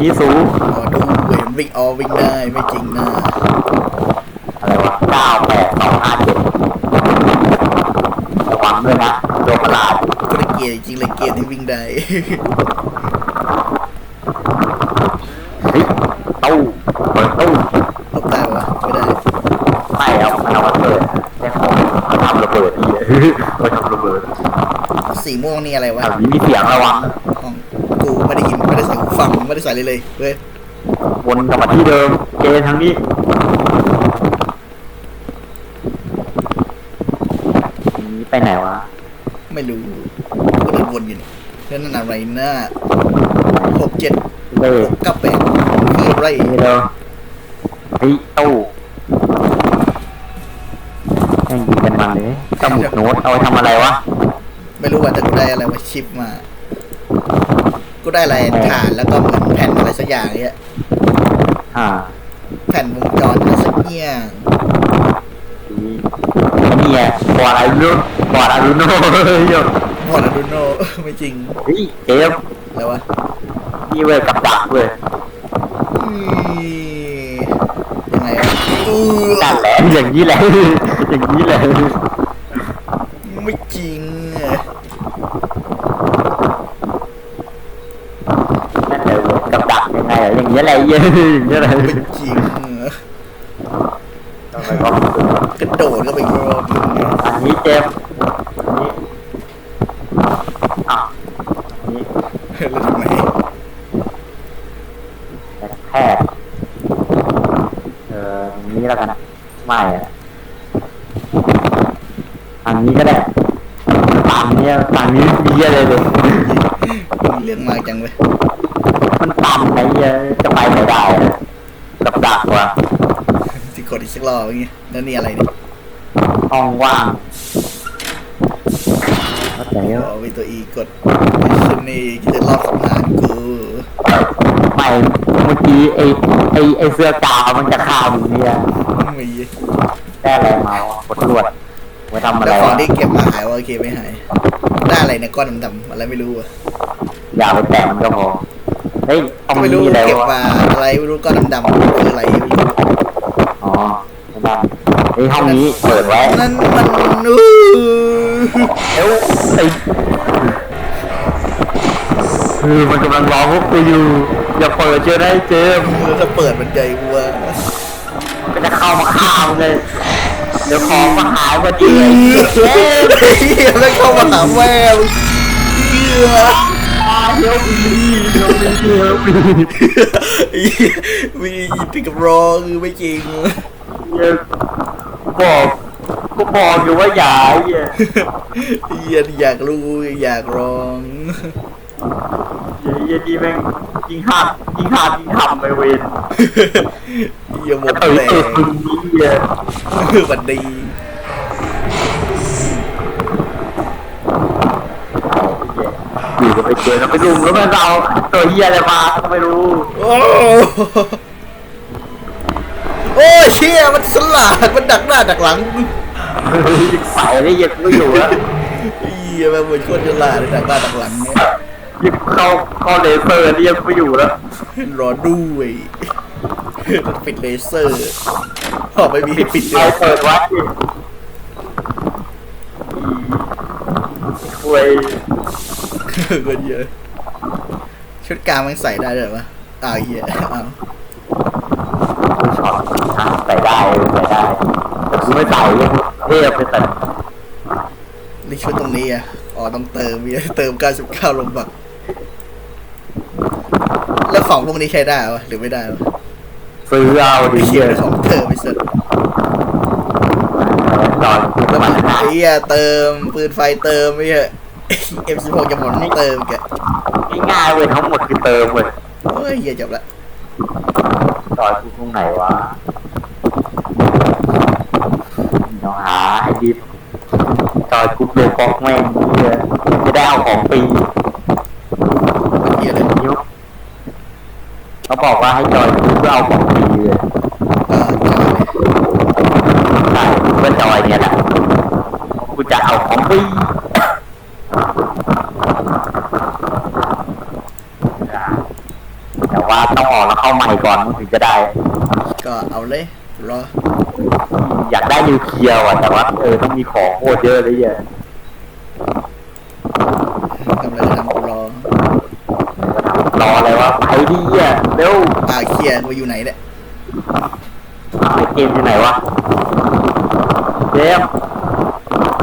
นี้สูงอ๋อดูเห็นวิ่งออวิ่งได้ไม่จริงนะอะไรวะเก้าแปดสองห้าเจ็ดระวังด้วยนะโดนประหลาดก็เลยเกลียดจริงๆเลยเกมที่วิ่งได้เฮ้ยตู้เปิดตู้หลบได้ปะไม่ได้ไม่เอาไม่เอาระเบิดแค่ของเขาทำระเบิดนี่เขาทำระเบิดสีม่วงนี่อะไรวะแถวนี้มีเสียงระวัง ไม่ได้ใส่เลยเลยเว้ยวนกลับมาที่เดิม เจทางนี้นี้ไปไหนวะ ไม่รู้ก็เดินวนอยู่นี่แล้วนั่นอะไรนะหกเจ็ดเล่หกเก้าแปดคืออะไรนี่เดิมเฮ้ยตู้แม่งยิงกันมาเลยสมุดโน้ตเอาไปทำอะไรวะ ไม่รู้ว่าแต่กูได้อะไรว่าชิปมากู ได้อะไรฐานแล้วก็เหมือนแผ่นอะไรสักอย่างเนี่ยอ่าแผ่นวงจรอะไรสักอย่างอันนี้ไงบอดอารุโนบอดอารุโนเฮ้ยพอร์ดดูโนไม่จริงเฮ้ยเจมส์แล้ววะนี่เว้ยกับดักเว้ยอืมยังไงอะอือนั่นแหละอย่างนี้แหละอย่างนี้แหละไม่จริงอะ นั่นแหละเว้ยกับดักยังไง อย่างนี้แหละเย้อย่างนี้แหละไม่จริงกระโดดก็ไปอีกรอบหนึงอะอันนี้เจมส์อันนี้แล้วทำไมแค่เออนี้แล้วกันนะไม่อันนี้ก็ได้อันนี้อันนี้มีอะไรเลยเรื่องมากจังเลย มันตันไอ้เหี้ยจะไปไม่ได้อะ กับดักว่ะที่กดอีกสักรอบอย่างเงี้ยแล้วนี่อะไรเนี่ยห้องว่างก็แต่อ๋อวิตัวอีกดซึ่งนี่จะรอบสังหารกูไม่เมื่อกี้ไอ้ไอ้ไอ้เสื้อกาวมันจะฆ่ามึงเนี่ยมีได้อะไรมาวะกดตรวจไว้ทำอะไรแล้วของวะที่เก็บมาหายวะโอเคไม่หายได้อะไรเนี่ยก้อนดำๆอะไรไม่รู้อะอย่าไปแตะมันก็พอ เฮ้ยห้องไม่รู้นี้อะไรเก็บวะมาอะไรไม่รู้ก้อนดำๆคืออะไรไม่รู้อ๋อไม่ได้ไอ้ยห้องนี้เปิดไว้นั่นมันอู้เอ้วไอ้คือมันกำลังร้องพวกกูอยู่อย่าเปิดเจอได้เจมส์แล้วจะเปิดมันใจวัวมันจะเข้ามาฆ่ามึงเลยเดี๋ยวของมาหายพอดีเเลยเจมส์ฮียแล้วเข้ามาหาแม่มึงเหี้ย เดี๋ยวมีเดี๋ยวมีเดี๋ยวมีเหี้ยมีถึงกับร้องคือไม่จริงเดี๋ยวบอกกูบอกอยู่ว่าอย่าไอ้เหี้ยเฮียอยากรู้อยากร้องเหี้ยดีแม่งยิงหัดยิงหัดยิงทำไปเวนเฮียหมดเออแรเอองมึงนี่เหี้ยหวันดี ก็ไปเจอแล้วไปดุมแล้วมันเอาตัวเหี้ยอะไรมาก็ไม่รู้โอ้โอ้ยเชี่ยมันสลาดมันดักหน้าดักหลังใส่ได้ยังไม่อยู่แล้วเฮียมันเหมือนคนฉลาดเลยดักหน้าดักหลังเนี่ยยังเข้าเข้าเลเซอร์นี่ยังไม่อยู่แล้วรอด้วยมันปิดเลเซอร์พอไม่มีให้ปิดเลเรายเปิดวัดดิคุย เงินเยอะชุดกลางมันใส่ได้ด้วยเหรอวะอ้าวเฮียอ้าวช็อตใส่ได้ใส่ได้แต่กูไม่ใส่ยังเทพไปแต่นี่ชุดตรงนี้อะอ๋อต้องเติมมีเติม 99 ลงบักแล้วของพวกนี้ใช้ได้วะหรือไม่ได้วะซื้อเอาดิไม่เชีเชื่ยอของเติมไม่เสร็จจอดกูแล้วมามันไอ้เหี้ยเติมปืนไฟเติมไม่ใช่ M16 จะหมดเติมแกง่ายๆเว้ยทั้งหมดคือเติมเว้ยโอ้ยเหี้ยจบละจอดกูตรงไหนวะต้องหาให้ดีจอดกูโลกอกแม่งเนี่ยจะได้เอาของฟรีเหี้ยเลยนิ้วเขาบอกว่าให้จอยกูเพื่อเอาของฟรีเลยอ่าจอดเลยใช่เพื่อจอยเนี่ยแหละกูจะเอาของฟรีแต่ว่า เอาใหม่ก่อนมันถึงจะได้ ก็ เอาเลยรออยากได้นิวเคลียร์ว่ะแต่ว่าเออต้องมีของโคตรเยอะเลยเหี้ยทำอะไรก็ทำกูรอรออะไรวะไปดิเหี้ยเร็วอ่าเคลียร์กูอยู่ไหนเนี่ยไอเกมอยู่ไหนวะเจมส์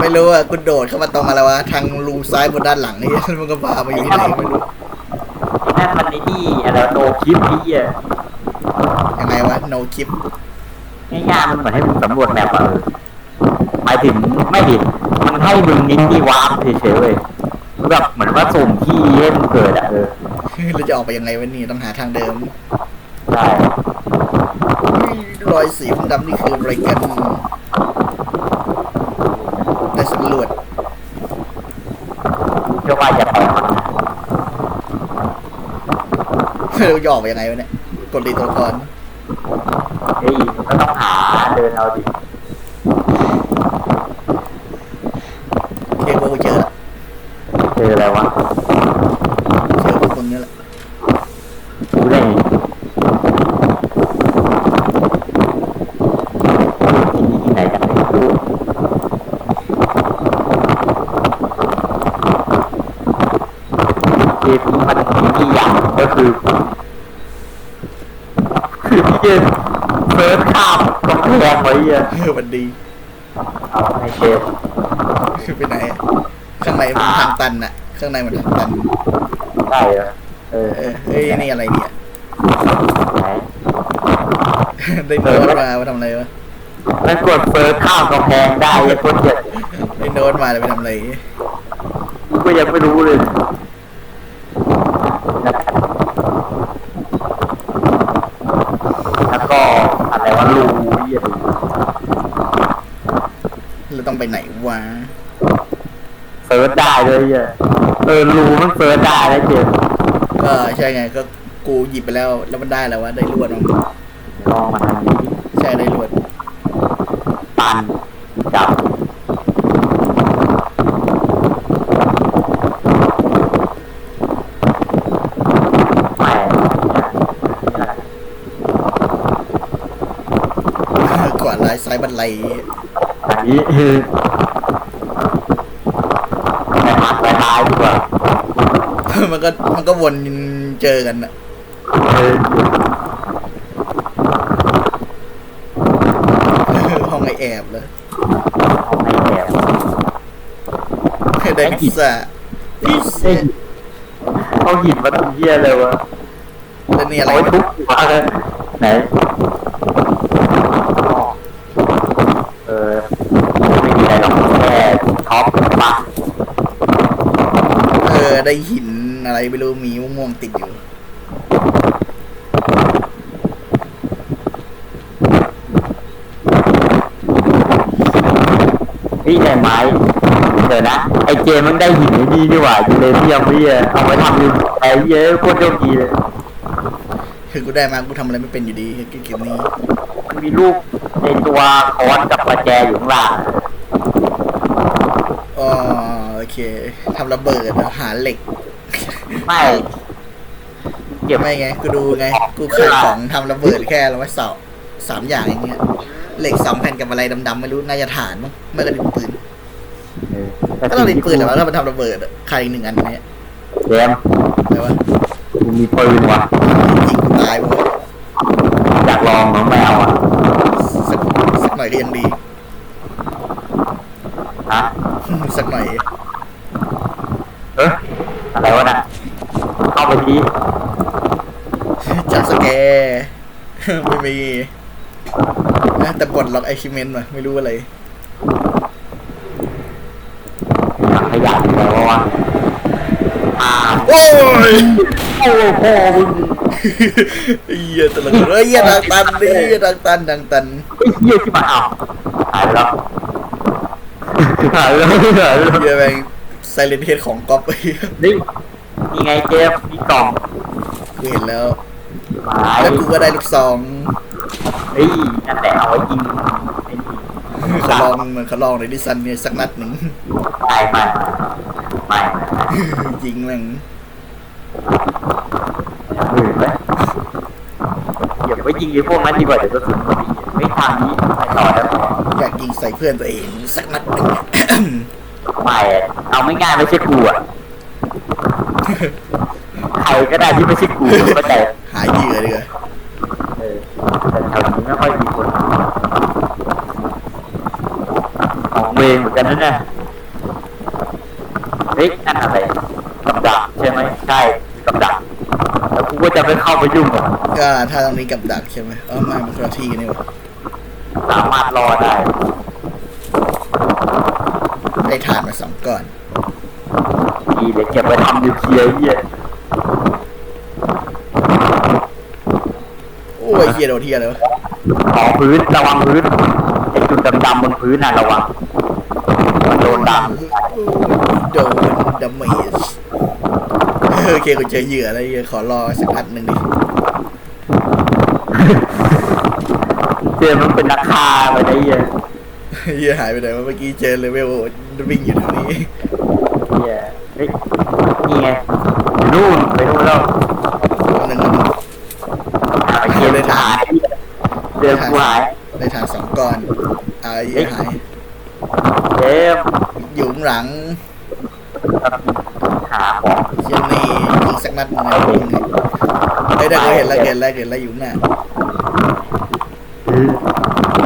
ไม่รู้อะกูโดดเข้ามาตรงอะไรวะทางรูซ้ายบนด้านหลังนี่มันก็พามาอยู่ที่ไหนไม่รู้นั่นมันไอ้นี่อะไรโนคลิปนี่อะยังไงวะ no คลิป ง่ายๆมันเหมือนให้มึงสำรวจแมปอะเออหมายถึงไม่ดิมันให้มึงนิดที่วาร์ปเฉยๆเว้ยแบบเหมือนว่าสุ่มที่ให้มึงเกิดอะเออเราจะออกไปยังไงวะนี่ต้องหาทางเดิมใช่รอยสีดำๆนี่คืออะไรกันได้สำรวจเชื่อว่าจะไปมันนะเราจะออกไปยังไงวะเนี่ยกดรีตัวก่อนเฮ้ยมันก็ต้องหา เดินเอาดิ เคโบเจอละ เจออะไรวะ เจอพวกมึงนี่แหละ รู้ได้ไงที่นี่ที่ไหนกันไม่รู้เกมนี้มันมีที่อย่างก็คือ คือที่จะเฟิร์สข้ามกำแพงไว้อะ เออมันดีเอาให้เกมคือไปไหนอะข้างในมันทางตันอะข้างในมันทางตันได้เหรอเออเออเฮ้ยนี่อะไรเนี่ยไหนได้โน้ตมามาทำอะไรวะมันกดเฟิร์สข้ามกำแพงได้ยังคนเจ็บได้โน้ตมาจะไปทำอะไร กูก็ยังไม่รู้เลยแล้วก็อะไรวะรูเหี้ย เราต้อง ไปไหนวะเซิร์ชได้เลยเหี้ยเออรูมันเซิร์ชได้แล้วเจมส์ก็ใช่ไงก็กูหยิบไปแล้ว แล้วมันได้แล้ววะได้ลวดมั้งลองมาทางนี้ดิใช่ได้ลวดตันจับแหม่กวาดลายซ้ายบันไลอั นนี้คือไปหาไปท้ายดีกว่ามันก็มันก็วนเจอกันอะเออห้องไอแอบเลยเอาให้แถวได้พิซซ่าพิซเอ้ซ่ายเอาหินมาทำเหี้ยเลยวะแล้วนี่อะไรเอาไว้วะทุบหัวเลยไหนเออไม่มีอะไรหรอกแค่ท็อปปะ เออ ได้หินอะไรไม่รู้มีม่วงๆติดอยู่นี่ได้ไม้เดี๋ยวนะไอเจมมันได้หินไอ้นี่นี่หว่ายูเรเนียมพี่อะเอาไว้ทำยูไอ้เหี้ยอะโคตรโชคดีเลยคือกูได้มากูทำอะไรไม่เป็นอยู่ดีเกมนี้มันมีรูปในตัวคอนกับประแจอยู่ข้างล่าง อ๋อโอ เคทำระเบิดอะหาเหล็ก ไม่เก็บไม่ไง กูดูไง กูขายของทำระเบิดแค่ละว่าสองสามอย่างอย่างเงี้ย เหล็กสองแผ่นกับอะไรดำๆไม่รู้น่าจะฐานมั้งไม่ก็ดินปืนเออก็ต้องดินปืนแต่ว่าถ้ามันทำระเบิดอะขายอีกหนึ่งอันเนี้ยเจมแต่ว่ากูมีปืนว่ะยิงกูตายไปเลยอยากลองน้องแมวอะสักสักหน่อยก็ยังดีฮะสักหน่อยเออ อะไรวะน่ะเข้าไปทีจับสแกร์ไม่มีนะแต่ปลดล็อกไอชิเมนต์ว่ะไม่รู้อะไรถังขยะอยู่แล้ววะอ่าโอ้ยโอ้โหมึงเหี้ยตลกเฮ้ยเหี้ยดังตันดิเหี้ยดังตันดังตันไอ้เหี้ยที่มาอ้าวหายไปแล้วหายไปแล้วหายไปแล้วเหี้ยแม่ง ไซเลนเฮดของก๊อปไอ้เหี้ยนี่นี่ไงเจมมีกล่องกูเห็นแล้วหายแล้วกูก็ได้ลูกซองเฮ้ยนั่นแหละเอาไว้ยิงไอ้นี่เขาลองเหมือนเขาลองในดิซันเนี่ยสักนัดหนึ่งไม่ไม่ไม่ยิงแม่งหมื่นไหมไว้ยิงไอ้พวกนั้นดีกว่าเดี๋ยวกระสุนหมดอีกไม่ทางนี้ไปต่อแล้ว อยากยิงใส่เพื่อนตัวเองสักนัดหนึ่ง ไม่อะเอาไม่ง่ายไม่ใช่กูอะใครก็ได้ที่ไม่ใช่กูก็แต่หาเหยื่อดีกว่าเออแต่แถวนี้ไม่ค่อยมีคนของเวงเหมือนกันนะเนี่ยเฮ้ยนั่นอะไรกับดักใช่ไหมใช่กับดักแล้วกูก็จะไม่เข้าไปยุ่งกับมันก็ถ้าตรงนี้กับดักใช่ไหมเออไม่มันคนละที่กันนี่หวะสามารถรอได้ ได้ถ่านมาสองก้อนดีเดี๋ยวเก็บไปทำนิวเคลียร์เหี้ยโอ้ยเฮียโดนเฮียเลยวะของพื้นระวังพื้นไอ้จุดดำๆบนพื้นน่ะระวังมันโดนดโดนดาเมจโอเคกูเจอเหยื่อแล้วเฮียขอรอสักพักหนึ่งดิำเจอมันเป็นราคาไปได้เหี้ยเฮียหายไปไหนวะเมื่อกี้เจอเลเวล วิ่งอยู่แถวนี้เหี้ยเฮ้ยนี่ไงนู่นไปนู่นแล้วหนึ่งหาไปเกมเลยหายเจอกูหายได้ถ่านสองก้อนอ่าเฮียหายเจมอยู่ข้างหลังหาของเชียนี่ยิงสักนัดหนึงนะยิงเลยเฮ้ยได้กูเห็นแล้วเห็นแล้วเห็นแล้วอยู่ข้างหน้าเฮ้ย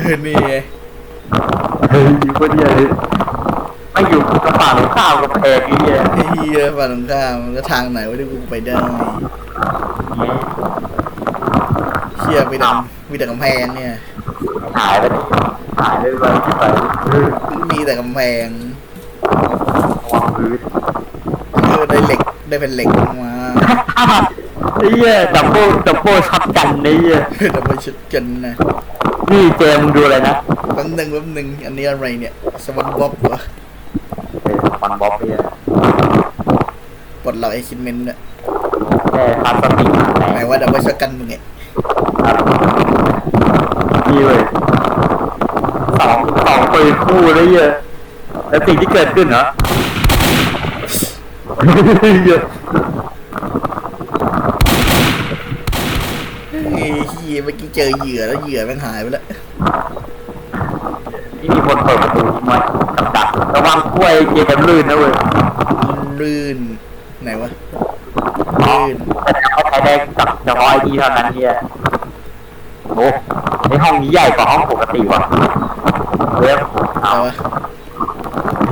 เฮ้ยนี่ไง เฮ้ยอยู่คนเดียวเลย ไม่อยู่กระเป๋าข้าวกับแพงไอ้เหี้ยไอ้เฮียฝั่งตรงข้ามแล้วทางไหนวะที่กูไปได้เนี่ยเชี่ยมีแต่มีแต่กำแพงเนี่ย หายไปหายไปไปที่ไปมีแต่กำแพงวังพื้นเออได้เหล็กได้เป็นเหล็กมาไอ้เหี้ยดับเบิลดับเบิลช็อตกันไอ้เหี้ยแต่ไปชุดกันนะนี่เจมดูอะไรนะแป๊บนึงแป๊บนึงอันนี้อะไรเนี่ยสวัสดีบ๊อบเห รอเออมันบ๊อบไอ้เหี้ยปลดล็อกไอคินเมนต์เนี่ยแค่พลาสติกมาไหนแหนว่าดับเบิลช็อตกันมึงเนี่ยนี่เว้ยสองสองปืนคู่เลยเหี้ยแล้วสิ่งที่เกิดขึ้นเหรอเหี้ยเฮ้ยเฮียเมื่อกี้เจอเหยื่อแล้วเหยื่อแม่งหายไปแล้วนี่มีคนเปิดประตูทิ้งไว้กับดัก ระวังกล้วยเกมลื่นนะเว้ยลื่นไหนวะอ๋อลื่นแต่เขาใช้ได้กับเฉพาะไอ้ที่เท่านั้นเฮียโอ้ในห้องนี้ใหญ่กว่าห้องปกติว่ะเว็บเอาเอาวะ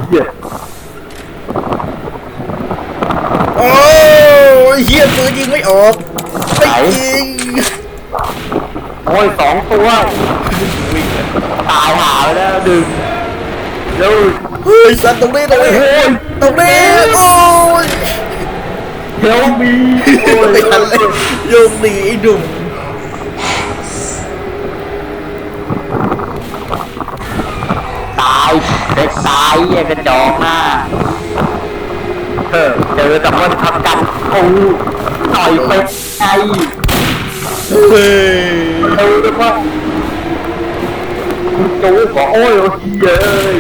เฮียโอ้ยเฮียปืนยิงไม่ออกไม่ยิงโอ้ยสองตัววิ่งเลยตายหาไปแล้วดึงแล้วเฮ้ยสัตว์ตรงนี้ตรงนี้โอ้ยตรงนี้โอ้ยเฮลมีโอ้ยไม่ทันเลยโยกหนีไอ้ดุ่มตายเด็กตายเหี้ยกระจอกหน้าเออเจอแต่ว่าทำกันโอ้ต่อยไปไงเฮ้ยเออแล้วก็คุณจูบอกโอ้ยโอ้ยเย้ย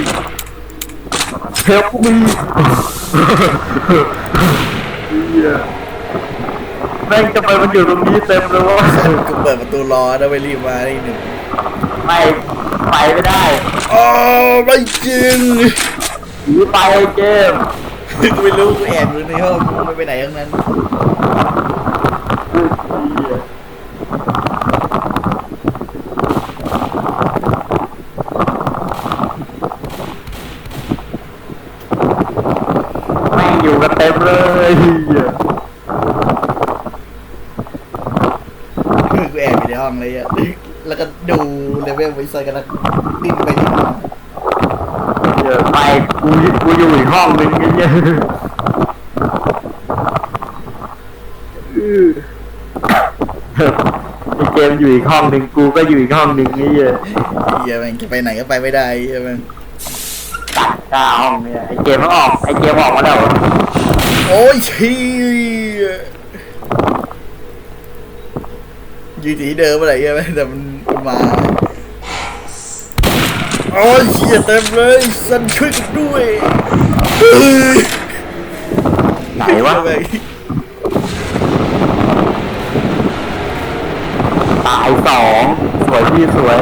เทลมีเหี้ยแม่งจะไปมันอยู่ตรงนี้เต็มเลยวะกูเปิดประตูรอแล้วไปรีบมาได้หนึ่งไม่ไปไม่ได้อ๋อไม่จริงหนีไปเกมกูไม่รู้กูแอบอยู่ในห้องกูไม่ไปไหนทั้งนั้น แม่งอยู่กันเต็มเลยเหี้ย กูแอบอยู่ในห้องเลยอะแล้ว ก็ดูเลเวลไว้ใส่กันแล้วดิ้นไปดิ้นมาเดี๋ยวไปกูกูอยู่อีกห้องนึงไอ้เงี้ยไอเกมอยู่อีกห้องหนึ่งกูก็อยู่อีกห้องหนึ่งไอ้เงี้ยเฮียแม่งจะไปไหนก็ไปไม่ได้เฮียแม่งตัดกล้าห้องเนี่ยไอเกมมันออกไอเกมออกมาแล้วโอ้ยเชี่ยอยู่ที่เดิมอะไรเฮียแม่งแต่มัน มันมาโอ้ยเฮียเต็มเลยสันช่วยกูด้วยเฮ้ยไหนวะแม่งตายายสองสวยพี่สวย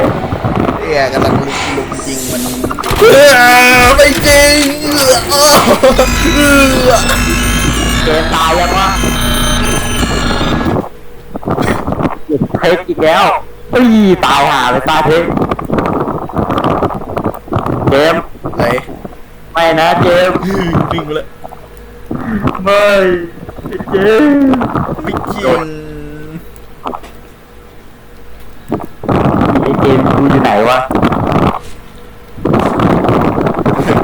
เฮียกำลังลุกลุกจริงมันเออไม่จริงเออเออเกมตายยังวะเทคอีกแล้ว ปีตายหาไปตายเทคเจมส์ไหนไม่นะเจมส์วิ่งมาแล้วไม่เจมส์ไม่จริงไอเจมส์กูอยู่ไหนวะ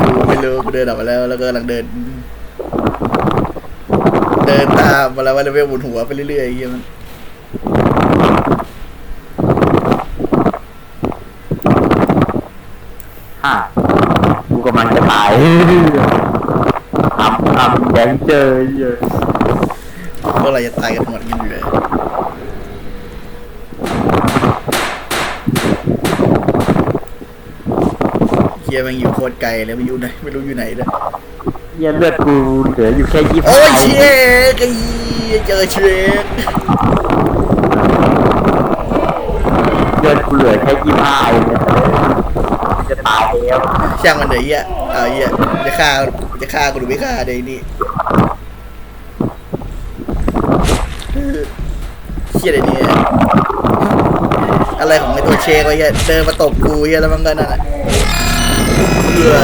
กูไม่รู้กูเดินออกมาแล้วแล้วก็กำลังเดิน เดินตามมาแล้วว่าเลเวลบนหัวไปเรื่อยๆไอ้เฮียมัน ฮ่า กูกำลังจะตายทำทำยังเจอเยอะพวกเราจะตายกันหมดกันอยู่เลยเฮียแมันอยู่โคตรไกลเลยไม่อยู่ไหนไม่รู้อยู่ไหนเลยเหี้ยเลือดกูเหลืออยู่แค่ยี่สิบโอ้ยเชคไอ้เหี้ยเจอเชคเลือดกูเหลือแค่ยี่สิบห้าเอง ช่างมันเดี๋ยวเหี้ยเอาเหี้ยจะฆ่าจะฆ่ากูหรือไม่ฆ่าเดี๋ยวนี้เชี่ยเดี๋ยวนี้อะไรของไอ้ตัวเชกวะเหี้ยเดินมาตบกูเหี้ยแล้วมันก็นั่นแหละเพื่อ